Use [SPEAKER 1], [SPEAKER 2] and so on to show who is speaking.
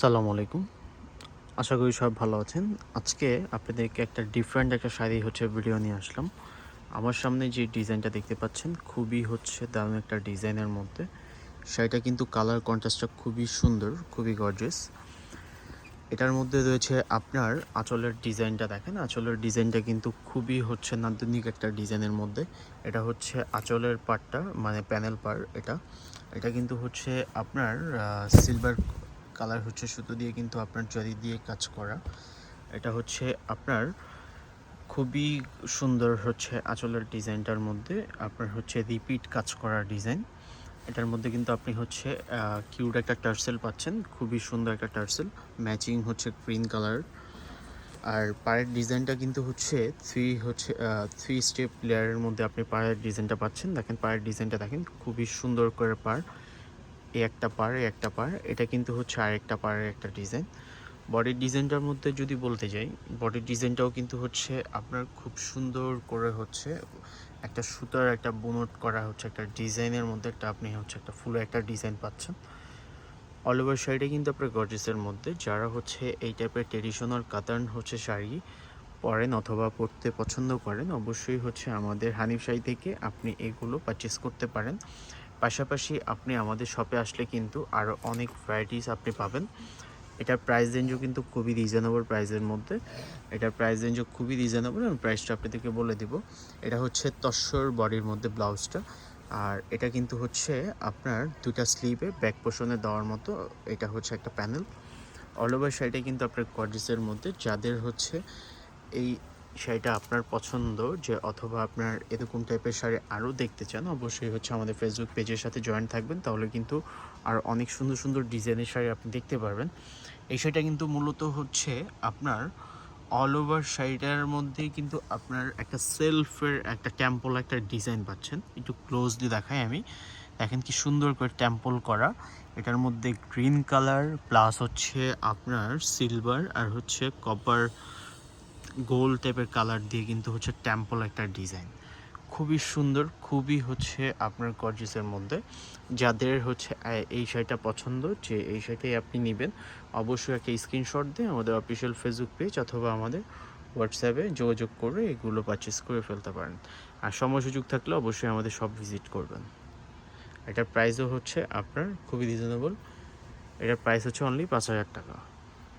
[SPEAKER 1] সালামু আলাইকুম। আশা করি সব ভালো আছেন। আজকে আপনাদেরকে একটা ডিফারেন্ট একটা শাড়ি হচ্ছে ভিডিও নিয়ে আসলাম। আমার সামনে যে ডিজাইনটা দেখতে পাচ্ছেন, খুবই হচ্ছে দারুণ একটা ডিজাইনের মধ্যে। শাড়িটা কিন্তু কালার কন্ট্রাস্টটা খুবই সুন্দর, খুবই গর্জেস এটার মধ্যে রয়েছে আপনার আঁচলের ডিজাইনটা দেখেন। আঁচলের ডিজাইনটা কিন্তু খুবই হচ্ছে নান্দনিক একটা ডিজাইনের মধ্যে। এটা হচ্ছে আঁচলের পার্টটা মানে প্যানেল পার এটা। এটা কিন্তু হচ্ছে আপনার সিলভার কালার হচ্ছে সুতো দিয়ে কিন্তু আপনার জরি দিয়ে কাজ করা। এটা হচ্ছে আপনার খুবই সুন্দর হচ্ছে আঁচলের ডিজাইনটার মধ্যে আপনার হচ্ছে রিপিট কাজ করা ডিজাইন। এটার মধ্যে কিন্তু আপনি হচ্ছে কিউট একটা টার্সেল পাচ্ছেন, খুবই সুন্দর একটা টার্সেল ম্যাচিং হচ্ছে গ্রিন কালার আর পায়ের ডিজাইনটা কিন্তু হচ্ছে থ্রি হচ্ছে থ্রি স্টেপ লেয়ারের মধ্যে আপনি পায়ের ডিজাইনটা পাচ্ছেন। দেখেন পায়ের ডিজাইনটা দেখেন, খুবই সুন্দর করে পার। এই একটা পার একটা পার এটা কিন্তু হচ্ছে আরেকটা পাড়ের একটা ডিজাইন বডির ডিজাইনটার মধ্যে যদি বলতে যাই বডির ডিজাইনটাও কিন্তু হচ্ছে আপনার খুব সুন্দর করে হচ্ছে একটা সুতার একটা বুনট করা হচ্ছে, একটা ডিজাইনের মধ্যে একটা আপনি হচ্ছে একটা ফুলের একটা ডিজাইন পাচ্ছেন। অল ওভার শাড়িটা কিন্তু আপনার গর্জেসের মধ্যে। যারা হচ্ছে এই টাইপের ট্রেডিশনাল কাতার্ন হচ্ছে শাড়ি পরেন অথবা পরতে পছন্দ করেন, অবশ্যই হচ্ছে আমাদের হানিফ শাড়ি থেকে আপনি এগুলো পারচেস করতে পারেন। পাশাপাশি আপনি আমাদের শপে আসলে কিন্তু আরও অনেক ভ্যারাইটিস আপনি পাবেন। এটার প্রাইস রেঞ্জও কিন্তু খুবই রিজনেবল প্রাইসের মধ্যে। এটার প্রাইস রেঞ্জও খুবই রিজনেবল এবং প্রাইসটা আপনাদেরকে বলে দিব। এটা হচ্ছে তস্বর বডির মধ্যে ব্লাউজটা আর এটা কিন্তু হচ্ছে আপনার দুটা স্লিভে ব্যাক পোষণে দেওয়ার মতো। এটা হচ্ছে একটা প্যানেল অল ওভার শাড়িটা কিন্তু আপনার কর্জিসের মধ্যে। যাদের হচ্ছে এই শাড়িটা আপনার পছন্দ, যে অথবা আপনার এরকম টাইপের শাড়ি আরও দেখতে চান, অবশ্যই হচ্ছে আমাদের ফেসবুক পেজের সাথে জয়েন থাকবেন। তাহলে কিন্তু আর অনেক সুন্দর সুন্দর ডিজাইনের শাড়ি আপনি দেখতে পারবেন। এই শাড়িটা কিন্তু মূলত হচ্ছে আপনার অল ওভার শাড়িটার মধ্যে কিন্তু আপনার একটা সেলফের একটা টেম্পল একটা ডিজাইন পাচ্ছেন। একটু ক্লোজলি দেখাই আমি। দেখেন কি সুন্দর করে টেম্পল করা। এটার মধ্যে গ্রিন কালার প্লাস হচ্ছে আপনার সিলভার আর হচ্ছে কপার গোল টাইপের কালার দিয়ে কিন্তু হচ্ছে টেম্পল একটা ডিজাইন খুবই সুন্দর, খুবই হচ্ছে আপনার গর্জিসের মধ্যে। যাদের হচ্ছে এই শাড়িটা পছন্দ, যে এই শাড়িটাই আপনি নেবেন, অবশ্যই একটা স্ক্রিনশট দিয়ে আমাদের অফিসিয়াল ফেসবুক পেজ অথবা আমাদের হোয়াটসঅ্যাপে যোগাযোগ করে এগুলো পারচেস করে ফেলতে পারেন। আর সময় সুযোগ থাকলে অবশ্যই আমাদের সব ভিজিট করবেন। এটার প্রাইসও হচ্ছে আপনার খুবই রিজনেবল এটার প্রাইস হচ্ছে অনলি পাঁচ হাজার টাকা।